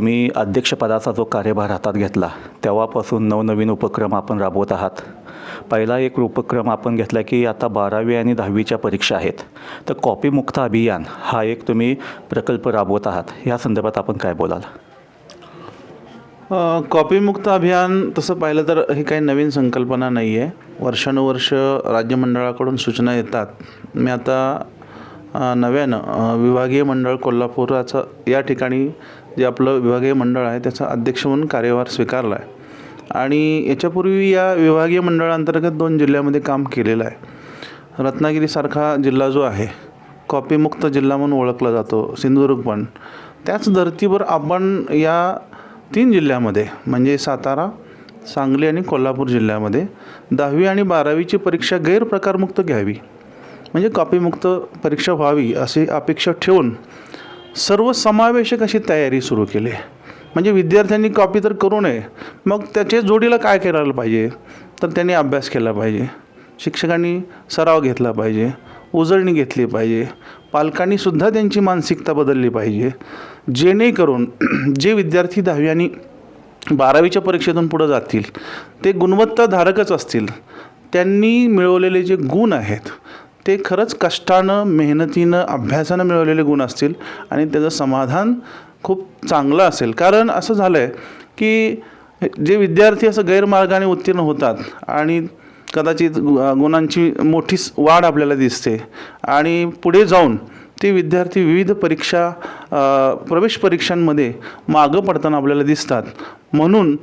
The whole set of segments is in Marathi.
तुम्ही अध्यक्षपदाचा जो कार्यभार हातात घेतला तेव्हापासून नवनवीन उपक्रम आपण राबवत आहात. पहिला एक उपक्रम आपण घेतला की आता बारावी आणि दहावीच्या परीक्षा आहेत. तर कॉपीमुक्त अभियान हा एक तुम्ही प्रकल्प राबवत आहात. ह्या संदर्भात आपण काय बोलाल? कॉपीमुक्त अभियान तसं पाहिलं तर ही काही नवीन संकल्पना नाही आहे वर्षानुवर्ष राज्यमंडळाकडून सूचना येतात. मी आता नव्यानं विभागीय मंडळ कोल्हापुराचं या ठिकाणी जे आपलं विभागीय मंडळ आहे त्याचा अध्यक्ष म्हणून कार्यभार स्वीकारला आहे. आणि याच्यापूर्वी या विभागीय मंडळांतर्गत दोन जिल्ह्यामध्ये काम केलेलं आहे. रत्नागिरीसारखा जिल्हा जो आहे कॉपीमुक्त जिल्हा म्हणून ओळखला जातो सिंधुदुर्ग पण. त्याच धर्तीवर आपण या तीन जिल्ह्यामध्ये म्हणजे सातारा सांगली आणि कोल्हापूर जिल्ह्यामध्ये दहावी आणि बारावीची परीक्षा गैरप्रकारमुक्त घ्यावी. म्हणजे कॉपीमुक्त परीक्षा व्हावी अशी अपेक्षा ठेवून सर्वसमावेशक अशी तयारी सुरू केली. आहे म्हणजे विद्यार्थ्यांनी कॉपी तर करू नये मग त्याच्या जोडीला काय करायला पाहिजे? तर त्यांनी अभ्यास केला पाहिजे. शिक्षकांनी सराव घेतला पाहिजे. उजळणी घेतली पाहिजे. पालकांनीसुद्धा त्यांची मानसिकता बदलली पाहिजे. जेणेकरून जे विद्यार्थी दहावी आणि बारावीच्या परीक्षेतून पुढं जातील ते गुणवत्ताधारकच असतील. त्यांनी मिळवलेले जे गुण आहेत ते खरंच कष्टानं मेहनतीनं अभ्यासानं मिळवलेले गुण असतील आणि त्याचं समाधान खूप चांगलं असेल. कारण असं झालं आहे की जे विद्यार्थी असं गैरमार्गाने उत्तीर्ण होतात आणि कदाचित गुणांची मोठी वाढ आपल्याला दिसते आणि पुढे जाऊन ते विद्यार्थी विविध परीक्षा प्रवेश परीक्षांमध्ये मागं पडताना आपल्याला दिसतात. म्हणून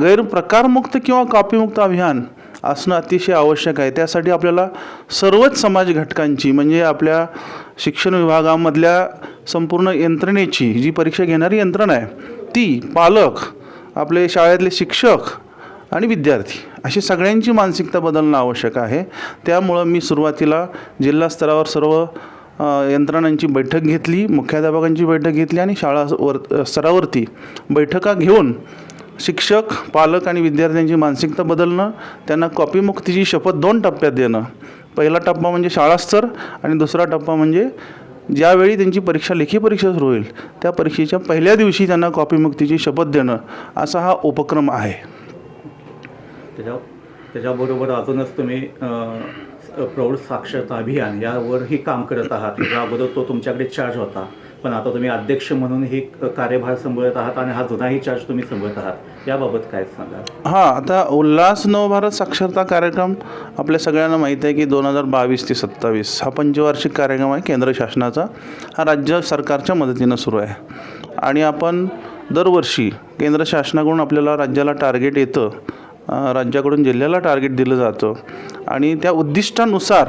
गैरप्रकारमुक्त किंवा कॉपीमुक्त अभियान असणं अतिशय आवश्यक आहे. त्यासाठी आपल्याला सर्वच समाज घटकांची म्हणजे आपल्या शिक्षण विभागामधल्या संपूर्ण यंत्रणेची जी परीक्षा घेणारी यंत्रणा आहे ती पालक आपले शाळेतले शिक्षक आणि विद्यार्थी अशी सगळ्यांची मानसिकता बदलणं आवश्यक आहे. त्यामुळं मी सुरुवातीला जिल्हा स्तरावर सर्व यंत्रणांची बैठक घेतली मुख्याध्यापकांची बैठक घेतली आणि शाळा वर स्तरावरती बैठका घेऊन शिक्षक पालक आणि विद्यार्थ्यांची मानसिकता बदलणं त्यांना कॉपीमुक्तीची शपथ दोन टप्प्यात देणं. पहिला टप्पा म्हणजे शाळास्तर आणि दुसरा टप्पा म्हणजे ज्यावेळी त्यांची परीक्षा लेखी परीक्षा सुरू होईल त्या परीक्षेच्या पहिल्या दिवशी त्यांना कॉपीमुक्तीची शपथ देणं असा हा उपक्रम आहे. त्याच्या त्याच्याबरोबर अजूनच तुम्ही प्रौढ साक्षरता अभियान यावरही काम करत आहात. या अगोदर तो तुमच्याकडे चार्ज होता. पण आता तुम्ही अध्यक्ष म्हणून ही कार्यभार सांभाळत आहात आणि हा जुनाही चार्ज तुम्ही सांभाळत आहात. याबाबत काय सांगाल? हां आता उल्हास नवभारत साक्षरता कार्यक्रम आपल्या सगळ्यांना माहीत आहे की दोन हजार बावीस ते सत्तावीस हा पंचवार्षिक कार्यक्रम आहे केंद्र शासनाचा. हा राज्य सरकारच्या मदतीनं सुरू आहे. आणि आपण दरवर्षी केंद्र शासनाकडून आपल्याला राज्याला टार्गेट येतं राज्याकडून जिल्ह्याला टार्गेट दिलं जातं. आणि त्या उद्दिष्टानुसार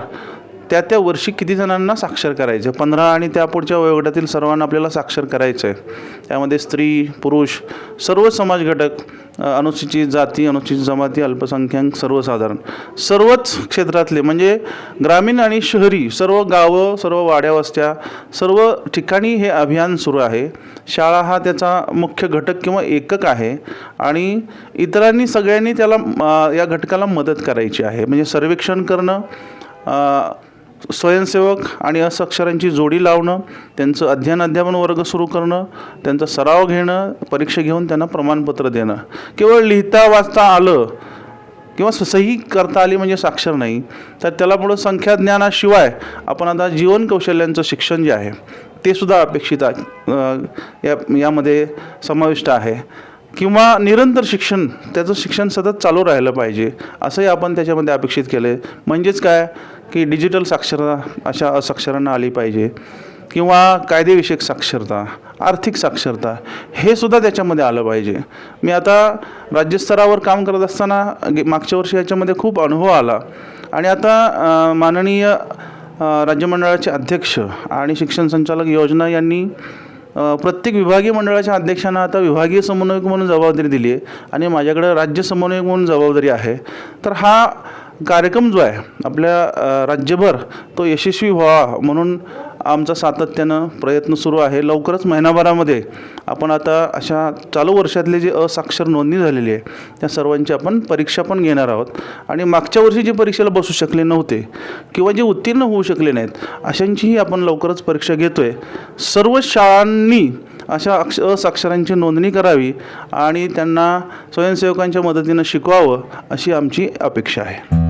त्या त्या वर्षी किती जणांना साक्षर करायचं? आहे पंधरा आणि त्या पुढच्या वयोगटातील सर्वांना आपल्याला साक्षर करायचं आहे त्यामध्ये स्त्री पुरुष सर्व समाज घटक अनुसूचित जाती अनुसूचित जमाती अल्पसंख्याक सर्वसाधारण. सर्वच क्षेत्रातले म्हणजे ग्रामीण आणि शहरी सर्व गावं सर्व वाड्या वस्त्या सर्व ठिकाणी हे अभियान सुरू आहे. शाळा हा त्याचा मुख्य घटक किंवा एकक आहे आणि इतरांनी सगळ्यांनी त्याला या घटकाला मदत करायची आहे. म्हणजे सर्वेक्षण करणं स्वयंसेवक आणि असक्षरांची जोडी लावणं त्यांचं अध्ययन अध्यापन वर्ग सुरू करणं त्यांचा सराव घेणं परीक्षा घेऊन त्यांना प्रमाणपत्र देणं. केवळ लिहिता वाचता आलं किंवा सही करता आली म्हणजे साक्षर नाही तर त्याला पुढं संख्या ज्ञानाशिवाय आपण आता जीवन कौशल्यांचं शिक्षण जे आहे ते सुद्धा अपेक्षित आहे या यामध्ये समाविष्ट आहे. किंवा निरंतर शिक्षण त्याचं शिक्षण सतत चालू राहिलं पाहिजे असंही आपण त्याच्यामध्ये अपेक्षित केलं आहे म्हणजेच काय? की डिजिटल साक्षरता अशा असाक्षरांना आली पाहिजे. किंवा कायदेविषयक साक्षरता आर्थिक साक्षरता हे सुद्धा त्याच्यामध्ये आलं पाहिजे. मी आता राज्यस्तरावर काम करत असताना गे- मागच्या वर्षी याच्यामध्ये खूप अनुभव आला. आणि आता माननीय राज्यमंडळाचे अध्यक्ष आणि शिक्षण संचालक योजना यांनी प्रत्येक विभागीय मंडळाच्या अध्यक्षांना आता विभागीय समन्वयक म्हणून जबाबदारी दिली आहे. आणि माझ्याकडे राज्य समन्वयक म्हणून जबाबदारी आहे. तर हा कार्यक्रम जो आहे आपल्या राज्यभर तो यशस्वी व्हावा म्हणून आमचा सातत्यानं प्रयत्न सुरू आहे. लवकरच महिनाभरामध्ये आपण आता अशा चालू वर्षातले जे असाक्षर नोंदणी झालेली आहे त्या सर्वांची आपण परीक्षा पण घेणार आहोत. आणि मागच्या वर्षी जे परीक्षेला बसू शकले नव्हते किंवा जे उत्तीर्ण होऊ शकले नाहीत अशांचीही आपण लवकरच परीक्षा घेतो आहे सर्व शाळांनी अशा अक्ष असाक्षरांची नोंदणी करावी आणि त्यांना स्वयंसेवकांच्या मदतीनं शिकवावं अशी आमची अपेक्षा आहे.